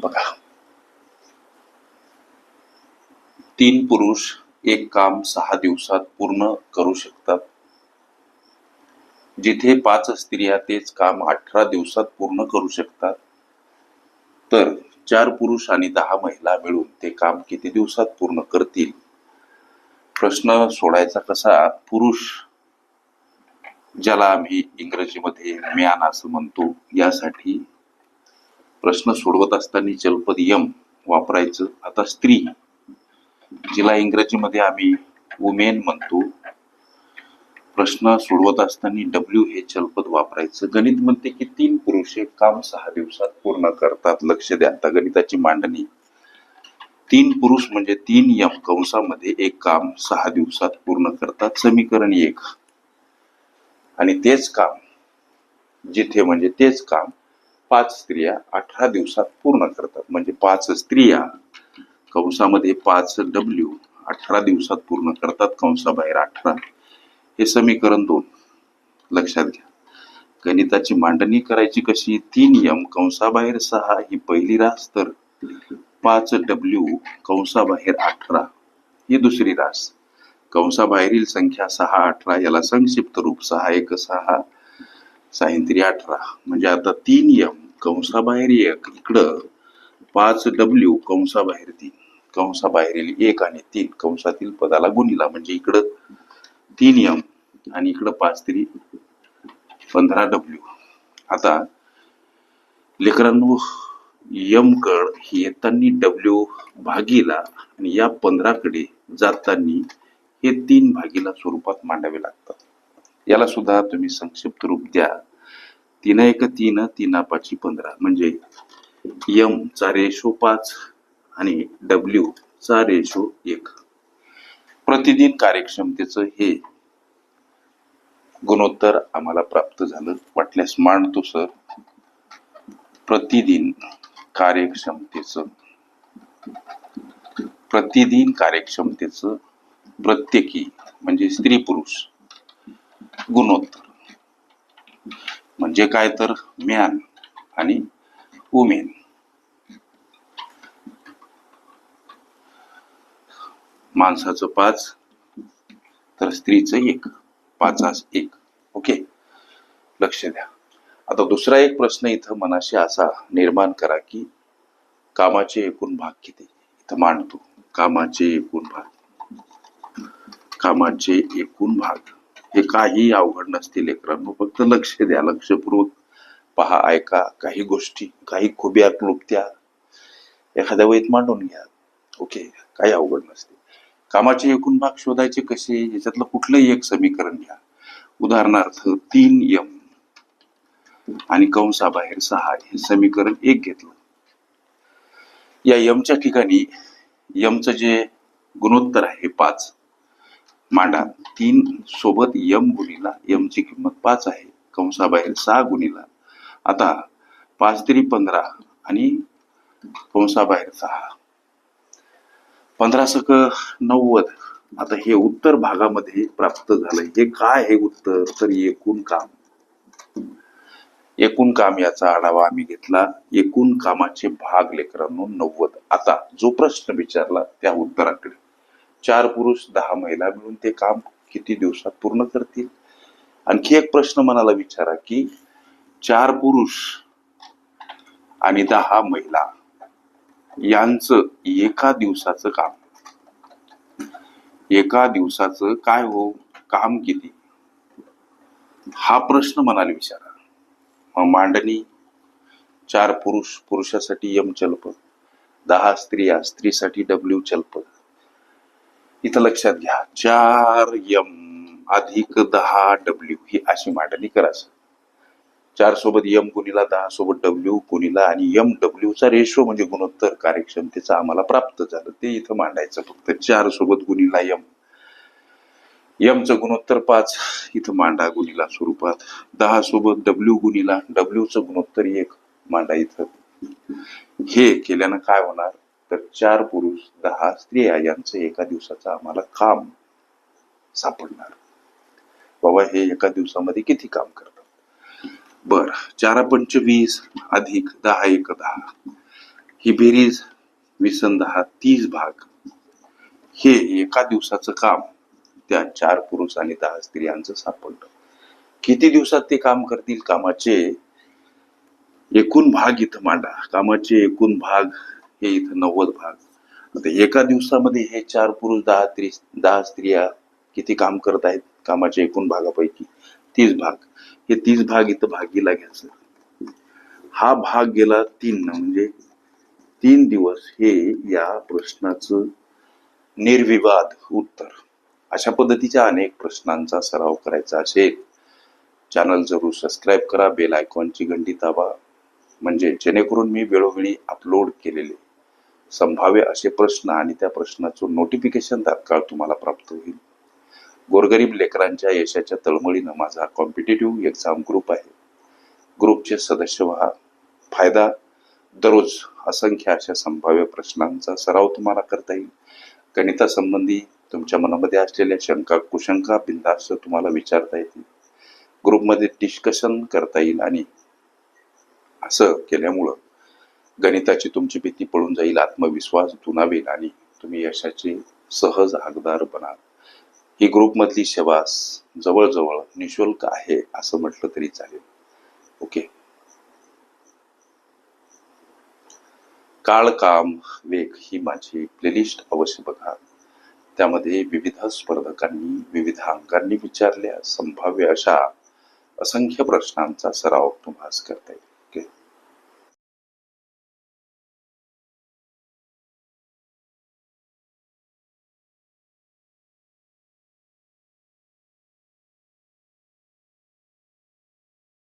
बघा. तीन पुरुष एक काम सहा दिवसात पूर्ण करू शकतात. जिथे पाच स्त्रिया तेच काम अठरा दिवसात पूर्ण करू शकतात. तर चार पुरुष आणि दहा महिला मिळून ते काम किती दिवसात पूर्ण करतील? प्रश्न सोडायचा कसा? पुरुष ज्याला आम्ही इंग्रजीमध्ये म्यान असं म्हणतो यासाठी प्रश्न सोडवत असताना जलपद यम वापरायचं. आता स्त्री. जिला इंग्रजीमध्ये आम्ही वुमेन म्हणतो. प्रश्न सोडवत असताना डब्ल्यू हे चलपद वापरायचं. गणित म्हणते की तीन पुरुष एक काम सहा दिवसात पूर्ण करतात. लक्ष द्या. आता गणिताची मांडणी. तीन पुरुष म्हणजे तीन यम कंसामध्ये एक काम सहा दिवसात पूर्ण करतात. समीकरण एक. आणि तेच काम जिथे म्हणजे तेच काम पाच स्त्रिया अठरा दिवसात पूर्ण करतात. म्हणजे पाच स्त्रिया कंसामध्ये पाच डब्ल्यू अठरा दिवसात पूर्ण करतात कंसाबाहेर अठरा. हे समीकरण दोन. लक्षात घ्या. गणिताची मांडणी करायची कशी? तीन यम कंसाबाहेर सहा ही पहिली रास तर पाच डब्ल्यू कंसाबाहेर अठरा. ही दुसरी रास. कंसाबाहेरील संख्या सहा अठरा याला संक्षिप्त रूप सहा एक सहा. सायंत्री अठरा. म्हणजे आता तीन यम कंसाबाहेर एक इकडं पाच डब्ल्यू कंसाबाहेर तीन. कंसाबाहेरील एक आणि तीन कंसातील पदाला गुणिला म्हणजे इकडं तीन यम आणि इकडं पाच तरी पंधरा डब्ल्यू आता लेकरांनो यम कड ही येताना डब्ल्यू भागीला आणि या पंधराकडे जाताना हे तीन भागीला स्वरूपात मांडावे लागतात. याला सुद्धा तुम्ही संक्षिप्त रूप द्या. तीन एक तीन तीन पाचशे पंधरा. म्हणजे यम चा रेशो पाच आणि डब्ल्यू चा रेशो एक. प्रतिदिन कार्यक्षमतेचं हे गुणोत्तर आम्हाला प्राप्त झालं. वाटल्यास मांडतो सर. प्रतिदिन कार्यक्षमतेचं प्रतिदिन कार्यक्षमतेचं प्रत्येकी म्हणजे स्त्री पुरुष गुणोत्तर. म्हणजे काय तर मॅन आणि वुमेन माणसाचं पाच तर स्त्रीचं एक. पाचास एक. ओके? लक्ष द्या. आता दुसरा एक प्रश्न इथं मनाशी असा निर्माण करा की कामाचे एकूण भाग किती? इथं मांडतो. कामाचे एकूण भाग. कामाचे एकूण भाग. हे काही अवघड नसतील लेकरांनो. फक्त लक्ष द्या लक्षपूर्वक पहा ऐका. काही गोष्टी काही खुब्या क्लुप्त्या एखाद्या वहीत मांडून घ्या. ओके? काही अवघड नसते कामाचे एकूण भाग शोधायचे कसे? याच्यातलं कुठलंही एक समीकरण घ्या. उदाहरणार्थ तीन यम आणि कंसाबाहेर सहा हे समीकरण एक घेतलं. या यमच्या ठिकाणी यमचं जे गुणोत्तर आहे पाच मांडा. तीन सोबत यम गुणीला. यमची किंमत पाच आहे. कंसाबाहेर सहा गुणीला. आता पाच तरी पंधरा आणि कंसाबाहेर सहा. पंधरा सक नव्वद. आता हे उत्तर भागामध्ये प्राप्त झालंय. हे काय हे उत्तर? तर एकूण काम. एकूण काम याचा आढावा आम्ही घेतला. एकूण कामाचे भाग लेकरांनो नव्वद. आता जो प्रश्न विचारला त्या उत्तराकडे. चार पुरुष दहा महिला मिळून ते काम किती दिवसात पूर्ण करतील? आणखी एक प्रश्न मनाला विचारा की चार पुरुष आणि दहा महिला यांचं एका दिवसाचं काम. एका दिवसाचं काय हो? काम किती? हा प्रश्न मनाला विचारा. मग मांडणी चार पुरुष पुरुषासाठी यम चलपद दहा स्त्रिया स्त्रीसाठी डब्ल्यू चलपद इथं लक्षात घ्या चार यम अधिक दहा डब्ल्यू ही अशी मांडणी करायचं. चार सोबत यम गुणीला दहा सोबत डब्ल्यू गुणीला आणि यम डब्ल्यू चा रेशो म्हणजे गुणोत्तर कार्यक्षमतेचा आम्हाला प्राप्त झालं. ते इथं मांडायचं फक्त चार सोबत गुणीला यम यमचं गुणोत्तर पाच इथं मांडा गुणीला स्वरूपात. दहा सोबत डब्ल्यू गुणीला डब्ल्यूचं गुणोत्तर एक मांडा इथं. हे केल्यानं काय होणार? तर चार पुरुष दहा स्त्रिया यांचं एका दिवसाचं आम्हाला काम सापडणार. बाबा हे एका दिवसामध्ये किती काम करतात? बर चारा पंचवीस अधिक दहा एक दहा. ही बेरीज विसन दहा तीस भाग. हे एका दिवसाचं काम त्या चार पुरुष आणि दहा स्त्रियांचं सापडलं किती दिवसात ते काम करतील? कामाचे एकूण भाग इथं मांडा. कामाचे एकूण भाग हे इथं नव्वद भाग. आता एका दिवसामध्ये हे चार पुरुष दहा त्रि दहा स्त्रिया किती काम करत आहेत? कामाच्या एकूण भागापैकी तीस भाग. हे तीस भाग इथं भागीला घ्यायचं. हा भाग गेला तीन म्हणजे तीन दिवस हे या प्रश्नाचं निर्विवाद उत्तर. अशा पद्धतीच्या अनेक प्रश्नांचा सराव करायचा असेल चॅनल जरूर सबस्क्राईब करा बेल आयकॉनची घंटी दाबा. म्हणजे जेणेकरून मी वेळोवेळी अपलोड केलेले संभाव्य असे प्रश्न आणि त्या प्रश्नाचं नोटिफिकेशन तात्काळ तुम्हाला प्राप्त होईल. गोरगरीब लेकरांच्या यशाच्या तळमळीनं माझा कॉम्पिटेटिव्ह एक्झाम ग्रुप आहे. ग्रुपचे सदस्य व्हा. फायदा? दररोज असंख्य अशा संभाव्य प्रश्नांचा सराव तुम्हाला करता येईल. गणितासंबंधी तुमच्या मनामध्ये असलेल्या शंका कुशंका बिंदास्त तुम्हाला विचारता येतील. ग्रुपमध्ये डिस्कशन करता येईल आणि असं केल्यामुळं गणिताची तुमची भीती पळून जाईल आत्मविश्वास दुणावेल आणि तुम्ही यशाचे सहज हकदार बनाल. ही ग्रुपमधली सेवा जवळजवळ निशुल्क आहे असं म्हटलं तरी चालेल. ओके. काळ काम वेग ही माझी प्लेलिस्ट अवश्य बघा. त्यामध्ये विविध स्पर्धकांनी विविध अंगांनी विचारल्या संभाव्य अशा असंख्य प्रश्नांचा सराव तुम्हाला करता येईल.